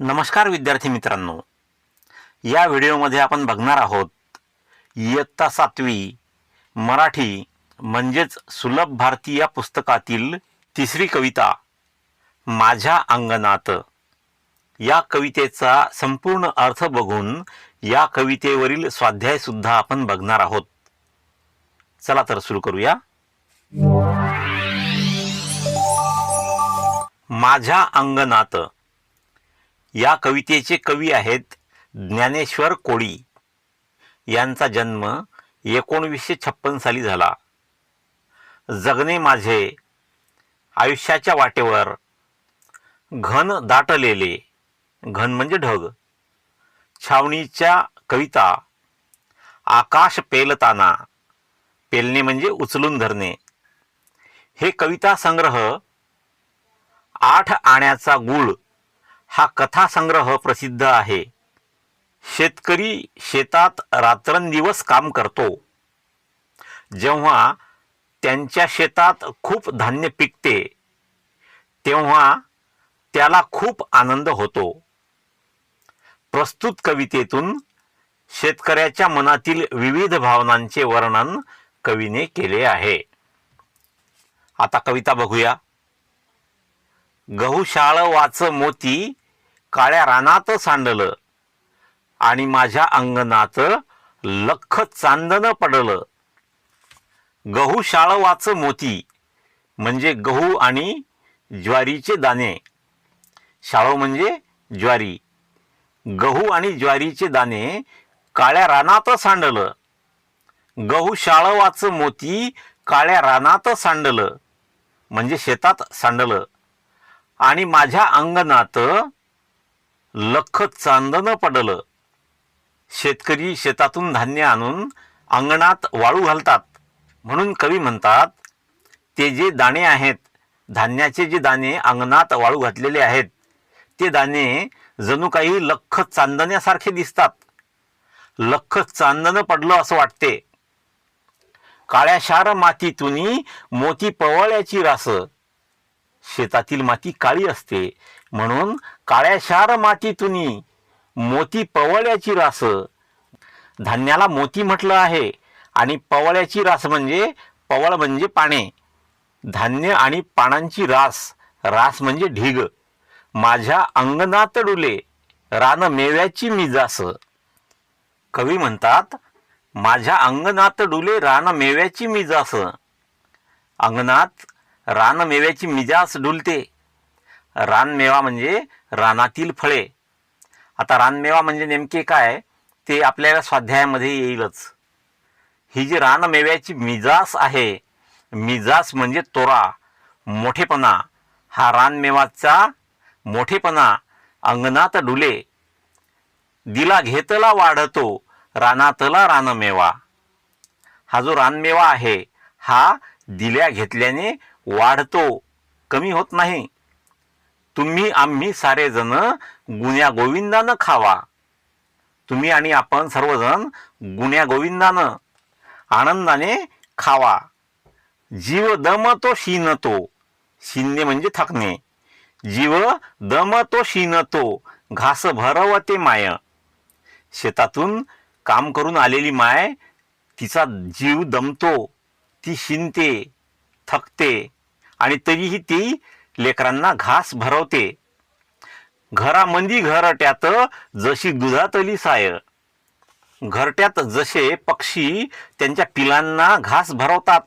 नमस्कार विद्यार्थी मित्रांनो. या व्हिडिओमध्ये आपण बघणार आहोत इयत्ता सातवी मराठी म्हणजेच सुलभ भारती या पुस्तकातील तिसरी कविता माझ्या अंगणात. या कवितेचा संपूर्ण अर्थ बघून या कवितेवरील स्वाध्यायसुद्धा आपण बघणार आहोत. चला तर सुरू करूया. माझ्या अंगणात. या कवितेचे कवी आहेत ज्ञानेश्वर कोळी. यांचा जन्म एकोणवीसशे छप्पन साली झाला. जगणे माझे आयुष्याच्या वाटेवर घन दाटलेले घन म्हणजे ढग. छावणीच्या कविता आकाश पेलताना पेलणे म्हणजे उचलून धरणे. हे कविता संग्रह आठ आण्याचा गुळ हा कथासंग्रह प्रसिद्ध आहे. शेतकरी शेतात रात्रंदिवस काम करतो. जेव्हा त्यांच्या शेतात खूप धान्य पिकते तेव्हा त्याला खूप आनंद होतो. प्रस्तुत कवितेतून शेतकऱ्याच्या मनातील विविध भावनांचे वर्णन कवीने केले आहे. आता कविता बघूया. गहू शाळ वाच मोती काळ्या रानात सांडलं. आणि माझ्या अंगणात लख चांदन पडलं. गहू शाळवाच मोती म्हणजे गहू आणि ज्वारीचे दाणे. शाळो म्हणजे ज्वारी. गहू आणि ज्वारीचे दाणे काळ्या रानात सांडलं. गहू शाळवाचं मोती काळ्या रानात सांडलं. म्हणजे शेतात सांडलं. आणि माझ्या अंगणात लख चांदणं पडलं. शेतकरी शेतातून धान्य आणून अंगणात वाळू घालतात. म्हणून कवी म्हणतात ते जे दाणे आहेत धान्याचे जे दाणे अंगणात वाळू घातलेले आहेत ते दाणे जणू काही लख चांदण्यासारखे दिसतात. लख चांदणं पडलं असं वाटते. काळ्याशार मातीतून मोती पवळ्याची रास शेतातील माती काळी असते. म्हणून काळ्या शार मातीतून मोती पवळ्याची रास. धान्याला मोती म्हटलं आहे. आणि पवळ्याची रास म्हणजे पवळ म्हणजे पाने. धान्य आणि पानांची रास. रास म्हणजे ढीग. माझ्या अंगणात डुले. रान मेव्याची मिजास. कवी म्हणतात माझ्या अंगणात डुले रान मेव्याची मिजास. अंगणात रानमेव्याची मिजास डुलते. रानमेवा म्हणजे रानातील फळे. आता रानमेवा म्हणजे नेमके काय? ते आपल्याला स्वाध्यायामध्ये येईलच. ही जी रानमेव्याची मिजास आहे मिजास म्हणजे तोरा मोठेपणा. हा रानमेवाचा मोठेपणा अंगणात डुले. दिला घेतला वाढतो रानातला रानमेवा हा जो रानमेवा आहे हा दिल्या घेतल्याने वाढतो कमी होत नाही. तुम्ही आम्ही सारेजण गुण्या गोविंदानं खावा. तुम्ही आणि आपण सर्वजण गुण्या गोविंदानं आनंदाने खावा. जीव दम तो शिनतो शिनणे म्हणजे थकणे. जीव दम तो शिनतो घास भरवते माय. शेतातून काम करून आलेली माय तिचा जीव दमतो. ती शिंते थकते आणि तरीही ती लेकरांना घास भरवते. घरामंदी घरट्यात जशी दुधातली साय घरट्यात जसे पक्षी त्यांच्या पिलांना घास भरवतात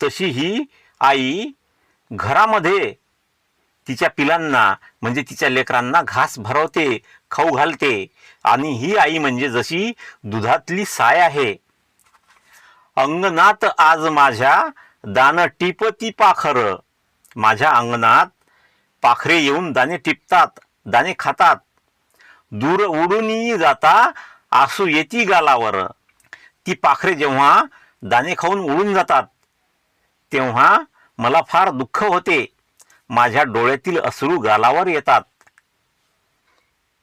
तशी ही आई घरामध्ये तिच्या पिलांना म्हणजे तिच्या लेकरांना घास भरवते खाऊ घालते आणि ही आई म्हणजे जशी दुधातली साय आहे. अंगणात आज माझ्या दान टिपती पाखर. माझ्या अंगणात पाखरे येऊन दाणे टिपतात दाणे खातात. दूर उडूनही जाता आसू येती गालावर. ती पाखरे जेव्हा दाणे खाऊन उडून जातात तेव्हा मला फार दुःख होते. माझ्या डोळ्यातील अश्रू गालावर येतात.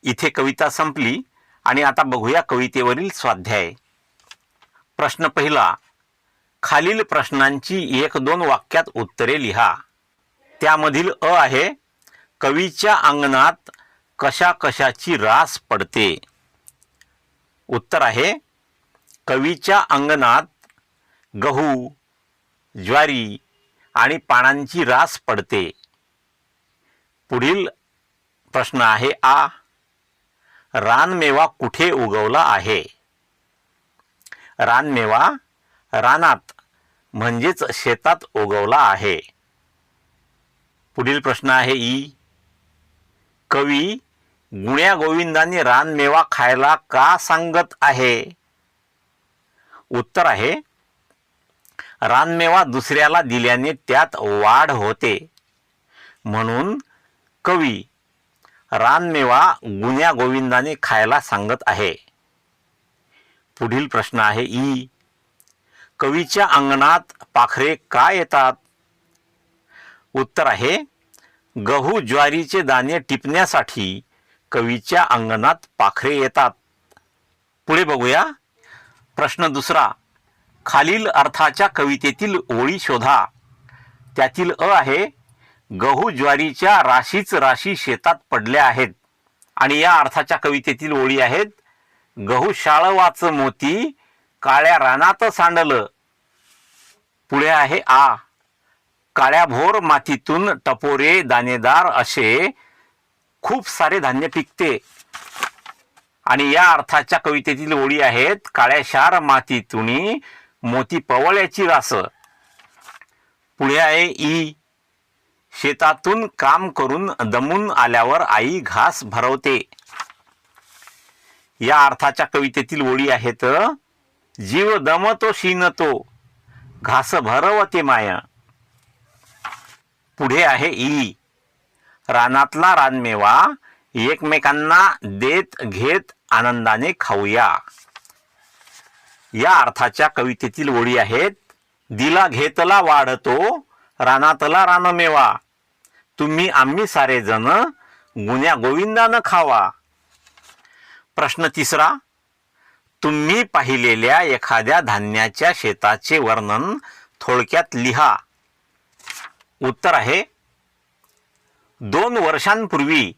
इथे कविता संपली आणि आता बघूया कवितेवरील स्वाध्याय. प्रश्न पहिला खालील प्रश्नांची एक दोन वाक्यात उत्तरे लिहा. त्यामधील अ आहे कवीच्या अंगणात कशा कशाची रास पडते. उत्तर आहे कवीच्या अंगणात गहू ज्वारी आणि पानांची रास पडते. पुढील प्रश्न आहे आ रानमेवा कुठे उगवला आहे? रानमेवा रानात म्हणजेच शेतात उगवला आहे. पुढील प्रश्न आहे ई. कवी गुण्या गोविंदांनी रानमेवा खायला का सांगत आहे? उत्तर आहे रानमेवा दुसऱ्याला दिल्याने त्यात वाढ होते. म्हणून कवी रानमेवा गुण्या गोविंदाने खायला सांगत आहे. पुढील प्रश्न आहे ई. कवीच्या अंगणात पाखरे का येतात? उत्तर आहे गहू ज्वारीचे दाणे टिपण्यासाठी कवीच्या अंगणात पाखरे येतात. पुढे बघूया. प्रश्न दुसरा खालील अर्थाच्या कवितेतील ओळी शोधा. त्यातील अ आहे गहू ज्वारीच्या राशीच राशी शेतात पडल्या आहेत. आणि या अर्थाच्या कवितेतील ओळी आहेत गहू शाळवाच मोती काळ्या रानात सांडलं. पुढे आहे आ. काळ्या भोर मातीतून टपोरे दाणेदार असे खूप सारे धान्य पिकते. आणि या अर्थाच्या कवितेतील ओळी आहेत काळ्या शार मातीतून मोती पवळ्याची रास. पुढे आहे ई. शेतातून काम करून दमून आल्यावर आई घास भरवते. या अर्थाच्या कवितेतील ओळी आहेत जीव दमतो शिनतो घास भरवते माया. पुढे आहे ई रानातला रानमेवा एकमेकांना देत घेत आनंदाने खाऊया. या अर्थाच्या कवितेतील ओळी आहेत दिला घेतला वाढतो रानातला रानमेवा. तुम्ही आम्ही सारे जण गुन्या गोविंदानं खावा. प्रश्न तिसरा तुम्ही पाहिलेल्या एखाद्या धान्याच्या शेताचे वर्णन थोडक्यात लिहा. उत्तर आहे दोन वर्षांपूर्वी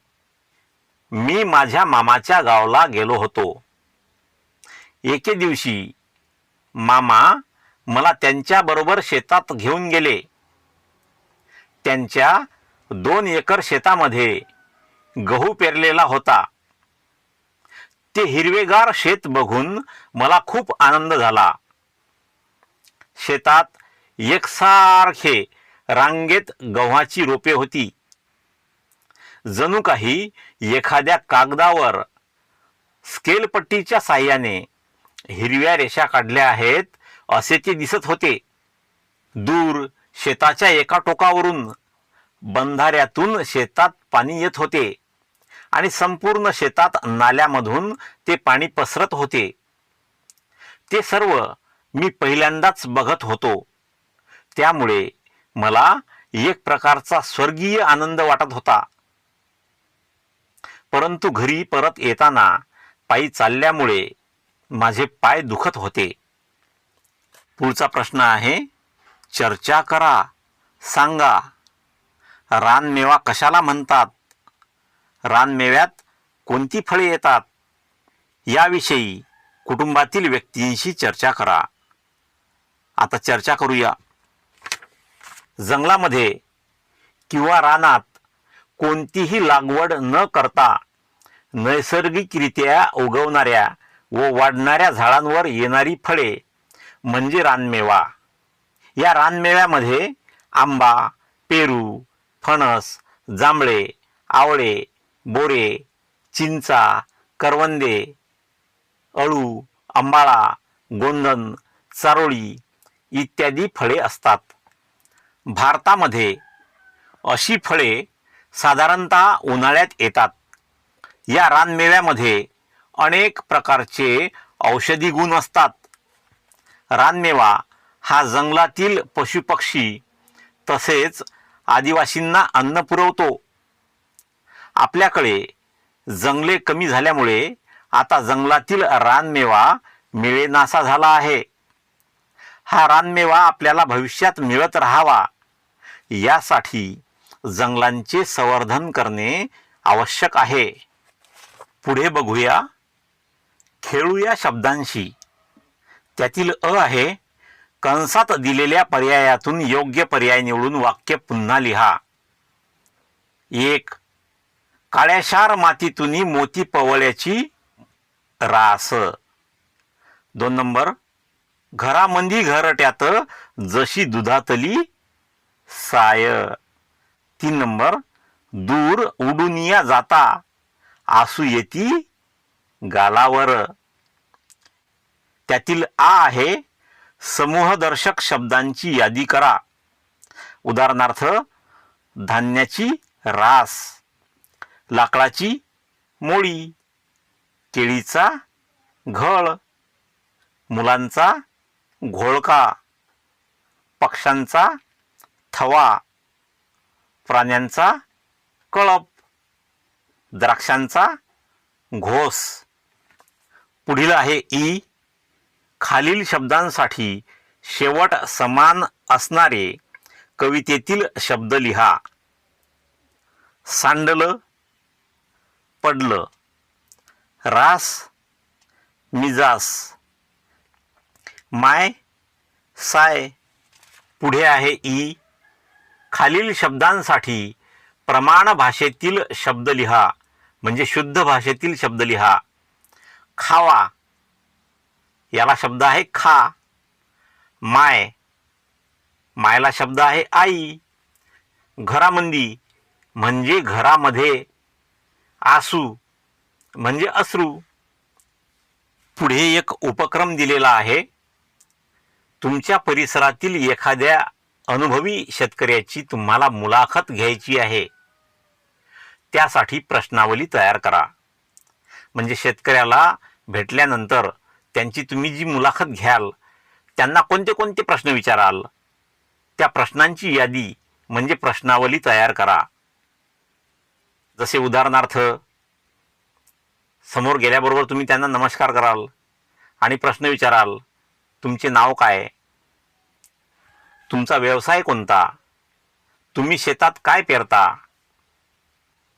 मी माझ्या मामाच्या गावाला गेलो होतो. एके दिवशी मामा मला त्यांच्याबरोबर शेतात घेऊन गेले. त्यांच्या दोन एकर शेतामध्ये गहू पेरलेला होता. ते हिरवेगार शेत बघून मला खूप आनंद झाला. शेतात एकसारखे रांगेत गव्हाची रोपे होती. जणू काही एखाद्या कागदावर स्केलपट्टीच्या साह्याने हिरव्या रेषा काढल्या आहेत असे ते दिसत होते. दूर शेताच्या एका टोकावरून बंधाऱ्यातून शेतात पाणी येत होते. आणि संपूर्ण शेतात नाल्यामधून ते पाणी पसरत होते. ते सर्व मी पहिल्यांदाच बघत होतो. त्यामुळे मला एक प्रकारचा स्वर्गीय आनंद वाटत होता. परंतु घरी परत येताना पायी चालल्यामुळे माझे पाय दुखत होते. पुढचा प्रश्न आहे चर्चा करा सांगा. रानमेवा कशाला म्हणतात? रानमेव्यात कोणती फळे येतात? याविषयी कुटुंबातील व्यक्तींशी चर्चा करा. आता चर्चा करूया. जंगलामध्ये किंवा रानात कोणतीही लागवड न करता नैसर्गिकरित्या उगवणाऱ्या व वाढणाऱ्या झाडांवर येणारी फळे म्हणजे रानमेवा. या रानमेव्यामध्ये आंबा पेरू फणस जांभळे आवळे बोरे चिंचा करवंदे अळू आंबाळा गोंधन चारोळी इत्यादी फळे असतात. भारतामध्ये अशी फळे साधारणतः उन्हाळ्यात येतात. या रानमेव्यामध्ये अनेक प्रकारचे औषधी गुण असतात. रानमेवा हा जंगलातील पशुपक्षी तसेच आदिवासींना अन्न पुरवतो. आपल्याकडे जंगले कमी झाल्यामुळे आता जंगलातील रानमेवा मिळेनासा झाला आहे. हा रानमेवा आपल्याला भविष्यात मिळत राहावा. यासाठी जंगलांचे संवर्धन करणे आवश्यक आहे. पुढे बघूया. खेळूया शब्दांशी. त्यातील अ आहे कंसात दिलेल्या पर्यायातून योग्य पर्याय निवडून वाक्य पुन्हा लिहा. एक काळ्याशार मातीतून मोती पवळ्याची रास. दोन नंबर घरामंदी घरट्यात जशी दुधातली साय. तीन नंबर दूर उडुनिया जाता आसू येती गालावर. त्यातील आ आहे समूहदर्शक शब्दांची यादी करा. उदाहरणार्थ धान्याची रास. लाकडाची मोळी केळीचा घळ मुलांचा घोळका पक्ष्यांचा थवा प्राण्यांचा कळप द्राक्षांचा घोस. पुढील आहे ई. खालील शब्दांसाठी शेवट समान असणारे कवितेतील शब्द लिहा. सांडलं पडलं. रास मिजास. माय साय पुढे आहे ई. खालील शब्दांसाठी प्रमाण भाषेतील शब्द लिहा म्हणजे शुद्ध भाषेतील शब्द लिहा. खावा याला शब्द आहे खा. माय मायला शब्द आहे आई. घरामंदी म्हणजे घरामध्ये आसू म्हणजे अश्रू. पुढे एक उपक्रम दिलेला आहे. तुमच्या परिसरातील एखाद्या अनुभवी शेतकऱ्याची तुम्हाला मुलाखत घ्यायची आहे. त्यासाठी प्रश्नावली तयार करा. म्हणजे शेतकऱ्याला भेटल्यानंतर त्यांची तुम्ही जी मुलाखत घ्याल त्यांना कोणते कोणते प्रश्न विचाराल त्या प्रश्नांची यादी म्हणजे प्रश्नावली तयार करा. जसे उदाहरणार्थ समोर गेल्याबरोबर तुम्ही त्यांना नमस्कार कराल आणि प्रश्न विचाराल तुमचे नाव काय? तुमचा व्यवसाय कोणता? तुम्ही शेतात काय पेरता?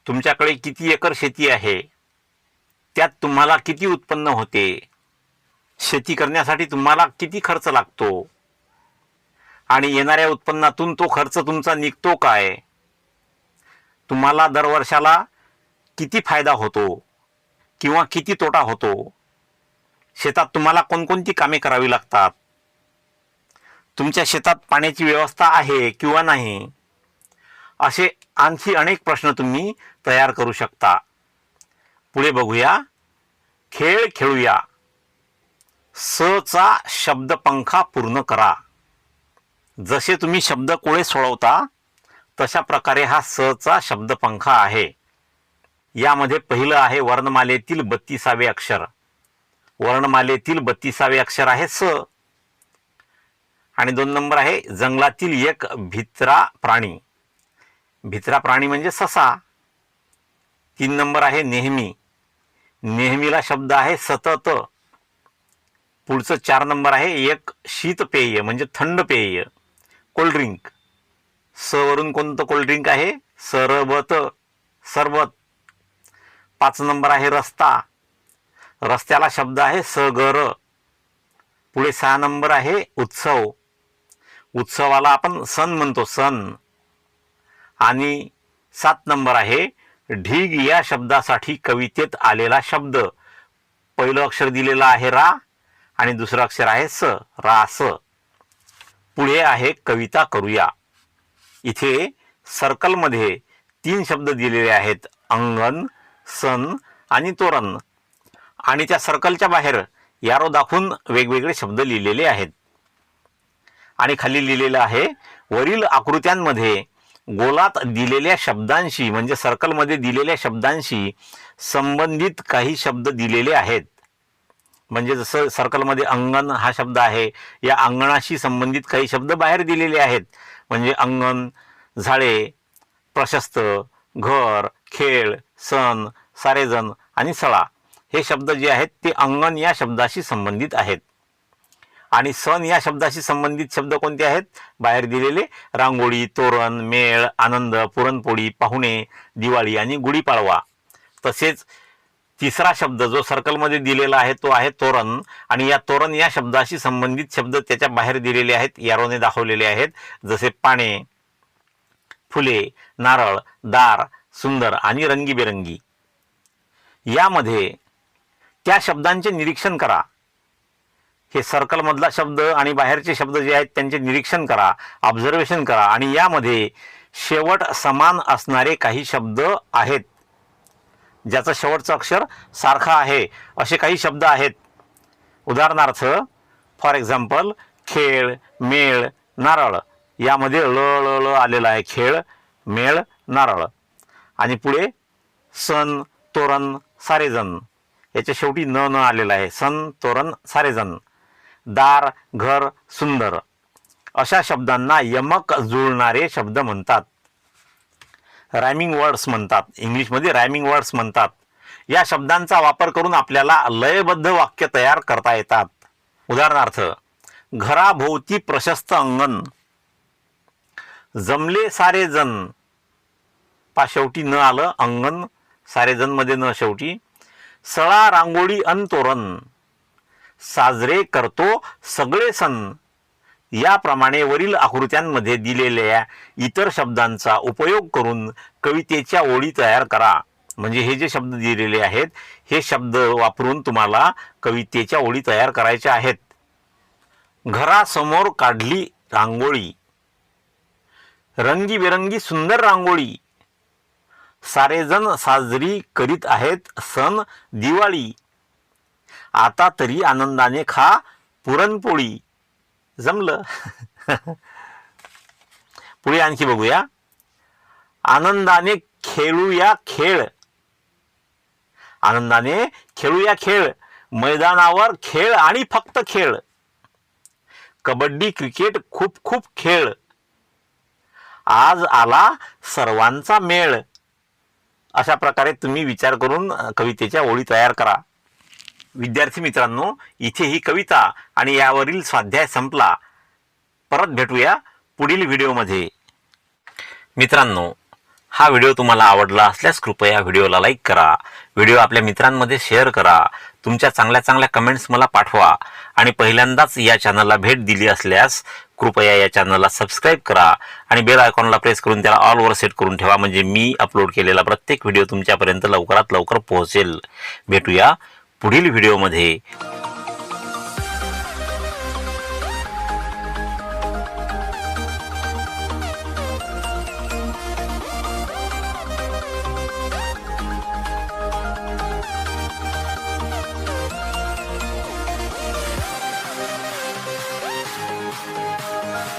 तुमच्याकडे किती एकर शेती आहे? त्यात तुम्हाला किती उत्पन्न होते? शेती करण्यासाठी तुम्हाला किती खर्च लागतो? आणि येणाऱ्या उत्पन्नातून तो खर्च तुमचा निघतो काय? तुम्हाला दरवर्षाला किती फायदा होतो किंवा किती तोटा होतो? शेतात तुम्हाला कोणकोणती कामे करावी लागतात? तुमच्या शेतात पाण्याची व्यवस्था आहे किंवा नाही? असे आणखी अनेक प्रश्न तुम्ही तयार करू शकता. पुढे बघूया. खेळ खेळूया. सचा शब्दपंखा पूर्ण करा. जसे तुम्ही शब्दकोळे सोडवता तशा प्रकारे हा सचा शब्दपंखा आहे. यामध्ये पहिलं आहे वर्णमालेतील बत्तीसावे अक्षर. वर्णमालेतील बत्तीसावे अक्षर आहे स. आणि दोन नंबर आहे जंगलातील एक भित्रा प्राणी. भित्रा प्राणी म्हणजे ससा. तीन नंबर आहे नेहमी. नेहमीला शब्द आहे सतत. पुढचं चार नंबर आहे एक शीतपेय म्हणजे थंड पेय. कोल्ड्रिंक. स वरून कोणतं कोल्ड्रिंक आहे? सरबत. सरबत. पाच नंबर आहे रस्ता. रस्त्याला शब्द आहे सगर. पुढे सहा नंबर आहे उत्सव. उत्सवाला आपण सण म्हणतो सण. आणि सात नंबर आहे ढीग या शब्दासाठी कवितेत आलेला शब्द. पहिलं अक्षर दिलेलं आहे रा आणि दुसरं अक्षर आहे स रास पुढे आहे कविता करूया. इथे सर्कलमध्ये तीन शब्द दिलेले आहेत. अंगण सण आणि तोरण. आणि त्या सर्कलच्या बाहेर यारो दाखवून वेगवेगळे शब्द लिहिलेले आहेत. आणि खाली लिहिलेलं आहे वरील आकृत्यांमध्ये गोलात दिलेल्या शब्दांशी म्हणजे सर्कलमध्ये दिलेल्या शब्दांशी संबंधित काही शब्द दिलेले आहेत. म्हणजे जसं सर्कलमध्ये अंगण हा शब्द आहे या अंगणाशी संबंधित काही शब्द बाहेर दिलेले आहेत. म्हणजे अंगण झाडे प्रशस्त घर खेळ सण सारेजण आणि सळा हे शब्द जे आहेत ते अंगण या शब्दाशी संबंधित आहेत. आणि सण या शब्दाशी संबंधित शब्द कोणते आहेत? बाहेर दिलेले रांगोळी तोरण मेळ आनंद पुरणपोळी पाहुणे दिवाळी आणि गुढीपाडवा. तसेच तिसरा शब्द जो सर्कलमध्ये दिलेला आहे तो आहे तोरण. आणि या तोरण या शब्दाशी संबंधित शब्द त्याच्या बाहेर दिलेले आहेत यारोने दाखवलेले आहेत. जसे पाने फुले नारळ दार सुंदर आणि रंगीबेरंगी. यामध्ये त्या शब्दांचे निरीक्षण करा. हे सर्कलमधला शब्द आणि बाहेरचे शब्द जे आहेत त्यांचे निरीक्षण करा ऑब्झर्वेशन करा. आणि यामध्ये शेवट समान असणारे काही शब्द आहेत. ज्याचं शेवटचं अक्षर सारखं आहे असे काही शब्द आहेत. उदाहरणार्थ फॉर एक्झाम्पल खेळ मेळ नारळ. यामध्ये ळ ळ ळ आलेलं आहे. खेळ मेळ नारळ. आणि पुढे सण तोरण सारेजण. याच्या शेवटी न न आलेलं आहे. सण तोरण सारेजण. दार घर सुंदर. अशा शब्दांना यमक जुळणारे शब्द म्हणतात. रायमिंग वर्ड्स म्हणतात. इंग्लिशमध्ये रायमिंग वर्ड्स म्हणतात. या शब्दांचा वापर करून आपल्याला लयबद्ध वाक्य तयार करता येतात. उदाहरणार्थ घराभोवती प्रशस्त अंगण जमले सारे जण पा शेवटी न आलं अंगण सारेजणमध्ये न शेवटी सळा रांगोळी अन तोरण साजरे करतो सगळे सण याप्रमाणे वरील आकृत्यांमध्ये दिलेल्या इतर शब्दांचा उपयोग करून कवितेच्या ओळी तयार करा. म्हणजे हे जे शब्द दिलेले आहेत हे शब्द वापरून तुम्हाला कवितेच्या ओळी तयार करायच्या आहेत. घरासमोर काढली रांगोळी. रंगीबेरंगी सुंदर रांगोळी. सारेजण साजरी करीत आहेत सण दिवाळी. आता तरी आनंदाने खा पुरणपोळी. जमलं. पुढे आणखी बघूया. आनंदाने खेळूया खेळ. आनंदाने खेळूया खेळ. मैदानावर खेळ आणि फक्त खेळ. कबड्डी क्रिकेट खूप खूप खेळ. आज आला सर्वांचा मेळ. अशा प्रकारे तुम्ही विचार करून कवितेच्या ओळी तयार करा. विद्यार्थी मित्रांनो इथे ही कविता आणि यावरील स्वाध्याय संपला. परत भेटूया पुढील व्हिडिओमध्ये. मित्रांनो हा व्हिडिओ तुम्हाला आवडला असल्यास कृपया व्हिडिओला लाईक करा. व्हिडिओ आपल्या मित्रांमध्ये शेअर करा. तुमच्या चांगल्या चांगल्या कमेंट्स मला पाठवा. आणि पहिल्यांदाच या चॅनलला भेट दिली असल्यास कृपया या चॅनलला सबस्क्राईब करा. आणि बेल आयकॉनला प्रेस करून त्याला ऑलवर सेट करून ठेवा. म्हणजे मी अपलोड केलेला प्रत्येक व्हिडिओ तुमच्यापर्यंत लवकरात लवकर पोहोचेल. भेटूया पुढील व्हिडिओमध्ये